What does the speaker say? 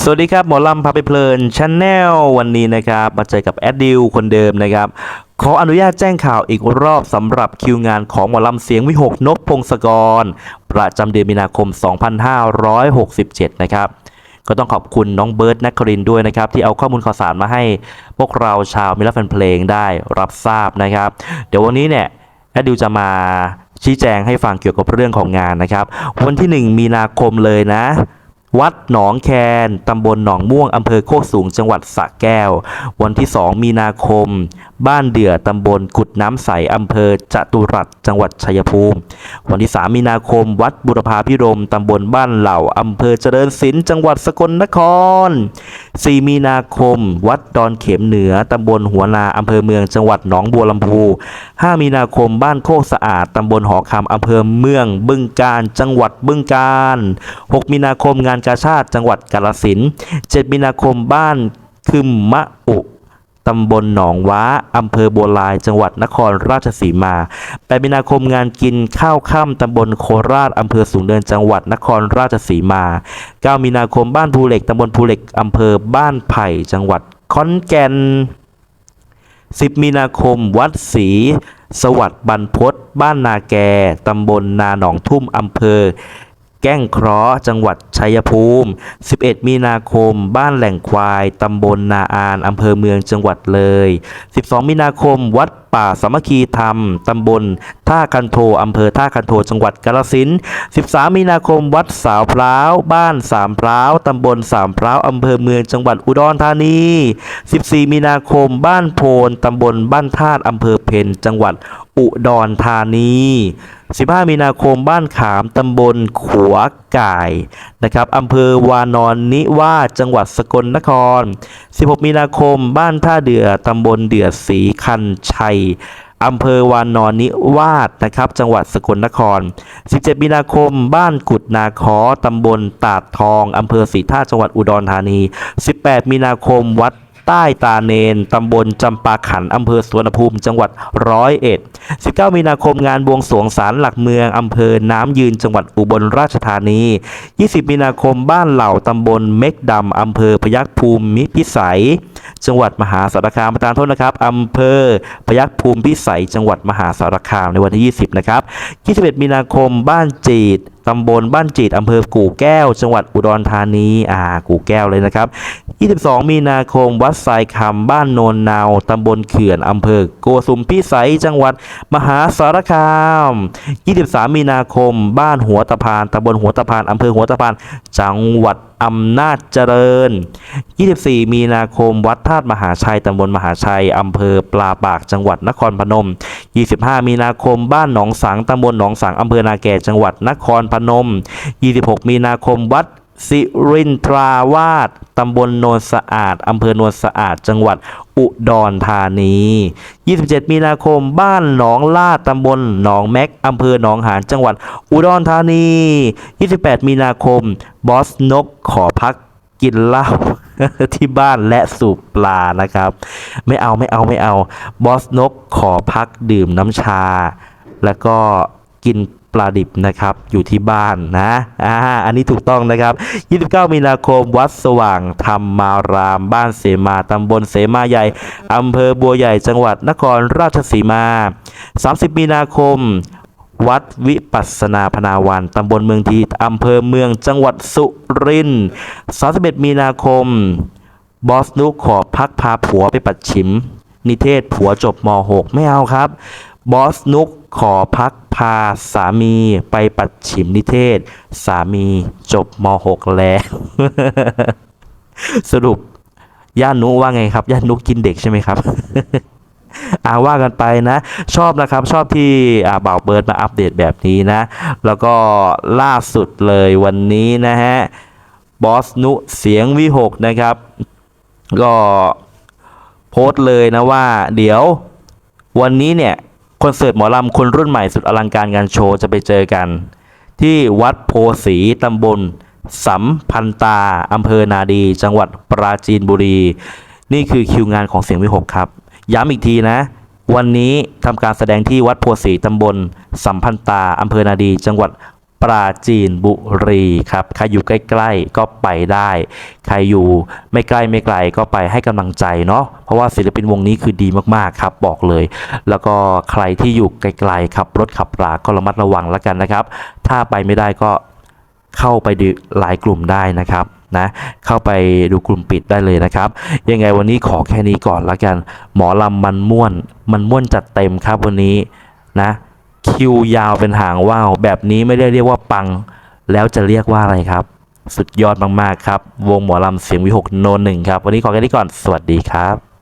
สวัสดีครับ หมอลำพาไปเพลินชาแนลวันนี้นะครับ มาเจอกับแอดดิวคนเดิมนะครับ ขออนุญาตแจ้งข่าวอีกรอบสำหรับคิวงานของหมอลำเสียงวิหกนกพงศกร ประจำเดือนมีนาคม 2567 นะครับ ก็ต้องขอบคุณน้องเบิร์ตนักครินด้วยนะครับ ที่เอาข้อมูลข่าวสารมาให้พวกเราชาวมิลลแฟนเพลงได้รับทราบนะครับ เดี๋ยววันนี้เนี่ยแอดดิวจะมาชี้แจงให้ฟังเกี่ยวกับเรื่องของงานนะครับ วันที่ 1 มีนาคมเลยนะ วัดหนองแคน ตำบลหนองม่วง อำเภอโคกสูง จังหวัดสระแก้ว วันที่ 2 มีนาคม บ้านเดือ ตำบลกุดน้ำใส อำเภอจตุรัสจังหวัดชัยภูมิ วันที่ 3 มีนาคม วัดบุรพาพิรม ตำบลบ้านเหล่า อำเภอเจริญศิลป์ จังหวัดสกลนคร 4 มีนาคม วัดดอนเข็มเหนือ ตำบลหัวนา อำเภอเมือง จังหวัดหนองบัวลำพู 5 มีนาคม บ้านโคกสะอาด ตำบลหอคำอำเภอเมือง บึงกาฬจังหวัดบึงกาฬ6มีนาคมงานกาชาติจังหวัดกาฬสินธุ์7มีนาคมบ้านคึมมะอุตำบลหนองว้า อำเภอบัวลาย จังหวัดนครราชสีมา 8 มีนาคมงานกินข้าวค่ำตำบลโคราช อำเภอสูงเนิน จังหวัดนครราชสีมา 9 มีนาคมบ้านภูเหล็ก ตำบลภูเหล็ก อำเภอบ้านไผ่ จังหวัดขอนแก่น 10 มีนาคมวัดศรีสวัสดิ์บรรพตบ้านนาแก ตำบลนาหนองทุ่ม อำเภอ แก้งเคราะห์จังหวัดชัยภูมิ 11 มีนาคม บ้านแหล่งควาย ตำบลนาอาน อำเภอเมืองจังหวัดเลย 12 มีนาคม วัดป่าสามัคคีธรรม ตำบลท่าคันโท อำเภอท่าคันโท จังหวัดกาฬสินธุ์13 มีนาคม วัดสาวพร้าว บ้านสามพร้าว ตำบลสามพร้าว อำเภอเมืองจังหวัดอุดรธานี 14 มีนาคม บ้านโพน ตำบลบ้านธาตุ อำเภอเพนจังหวัดอุดรธานี 15 มีนาคมบ้านขามตำบลขัวก่ายนะครับอำเภอวานอนนิวาสจังหวัดสกลนคร 16 มีนาคมบ้านท่าเดือตำบลเดือศรีคันชัยอำเภอวานอนนิวาสนะครับ จังหวัดสกลนคร 17 มีนาคม บ้านกุดนาคอตำบลตาดทอง อำเภอศรีท่าจังหวัดอุดรธานี 18 มีนาคม วัด ใต้ตาเนน ตำบลจำปาขัน อำเภอสวนภูมิ จังหวัดร้อยเอ็ด 19 มีนาคมงานบวงสรวงศาลหลักเมือง อำเภอน้ำยืน จังหวัดอุบลราชธานี 20 มีนาคมบ้านเหล่า ตำบลเม็กดำ อำเภอพยัคฆ์ภูมิพิสัย จังหวัดมหาสารคามประธานโทษนะครับ อำเภอพยัคฆ์ภูมิพิสัย จังหวัดมหาสารคามในวันที่ 20 นะครับ 21 มีนาคมบ้านจีด ตำบลบ้านจีดอำเภอกู่แก้ว จังหวัดอุดรธานีอ่ากู่แก้วเลยนะครับ 22 มีนาคม วัดทรายคำบ้านโนนนาวตำบลเขื่อนอำเภอโกสุมพิสัยจังหวัดมหาสารคาม 23 มีนาคม บ้านหัวตะพานตำบลหัวตะพานอำเภอหัวตะพานจังหวัด อำนาจเจริญ 24 มีนาคม วัดธาตุมหาชัยตำบลมหาชัยอำเภอปลาปากจังหวัดนครพนม 25 มีนาคม บ้านหนองสังตำบลหนองสังอำเภอนาแก่จังหวัดนครพนม 26 มีนาคมวัด สิรินทราวาสตำบลโนนสะอาด อำเภอโนนสะอาด จังหวัดอุดรธานี 27 มีนาคม บ้านหนองลาด ตำบลหนองแม็ก อำเภอหนองหาน จังหวัดอุดรธานี 28 มีนาคม บอสนกขอพักกินเหล้าที่บ้านและสูบปลานะครับ ไม่เอาไม่เอาไม่เอา บอสนกขอพักดื่มน้ำชา แล้วก็กิน ปลาดิบนะครับอยู่ที่บ้านนะอ่าอันนี้ถูกต้องนะครับ 29 มีนาคมวัดสว่างธรรมาราม บ้านเสมาตำบลเสมาใหญ่อำเภอบัวใหญ่จังหวัดนครราชสีมา 30 มีนาคมวัดวิปัสนาพนาวัน ตำบลเมืองทีอำเภอเมืองจังหวัดสุรินทร์31 มีนาคม บอสนุกขอพักพาผัวไปปัดฉิม นิเทศผัวจบม .6 ไม่เอาครับ บอสนุกขอพักพาสามีไปปัดฉิมนิเทศ สามีจบม .6 แล้ว สรุป ย่านุว่าไงครับ ย่านุกินเด็กใช่ไหมครับอาว่ากันไปนะ ชอบนะครับชอบที่อ่าบ่าวเบิร์ดมาอัปเดตแบบนี้นะ แล้วก็ล่าสุดเลยวันนี้นะฮะ บอสนุเสียงวิหกนะครับ ก็โพสต์เลยนะว่า เดี๋ยววันนี้เนี่ย คอนเสิร์ตหมอลำคนรุ่นใหม่สุดอลังการงานโชว์จะไปเจอกัน ที่วัดโพสีตำบลสัมพันตาอำเภอนาดี จังหวัดปราจีนบุรี นี่คือคิวงานของเสียงวิหกครับ ย้ำอีกทีนะ วันนี้ทำการแสดงที่วัดโพสีตำบลสัมพันตาอำเภอนาดี จังหวัด ปราจีนบุรีครับใครอยู่ใกล้ๆก็ไปได้ ใครอยู่ไม่ใกล้ไม่ไกลก็ไปให้กำลังใจเนาะเพราะว่าศิลปินวงนี้คือดีมากๆครับบอกเลย แล้วก็ใครที่อยู่ไกลๆขับรถขับราก็ระมัดระวังแล้วกันนะครับ ถ้าไปไม่ได้ก็เข้าไปดูหลายกลุ่มได้นะครับนะเข้าไปดูกลุ่มปิดได้เลยนะครับ ยังไงวันนี้ขอแค่นี้ก่อนละกัน หมอลำมันม่วน มันม่วนจัดเต็มครับวันนี้นะ คิวยาวเป็นหางว่าวแบบนี้ไม่ได้เรียกว่าปัง แล้วจะเรียกว่าอะไรครับ สุดยอดมาก ๆ ครับ วงหมอลำเสียงวิหกโนนหนึ่งครับ วันนี้ขอแค่นี้ก่อนสวัสดีครับ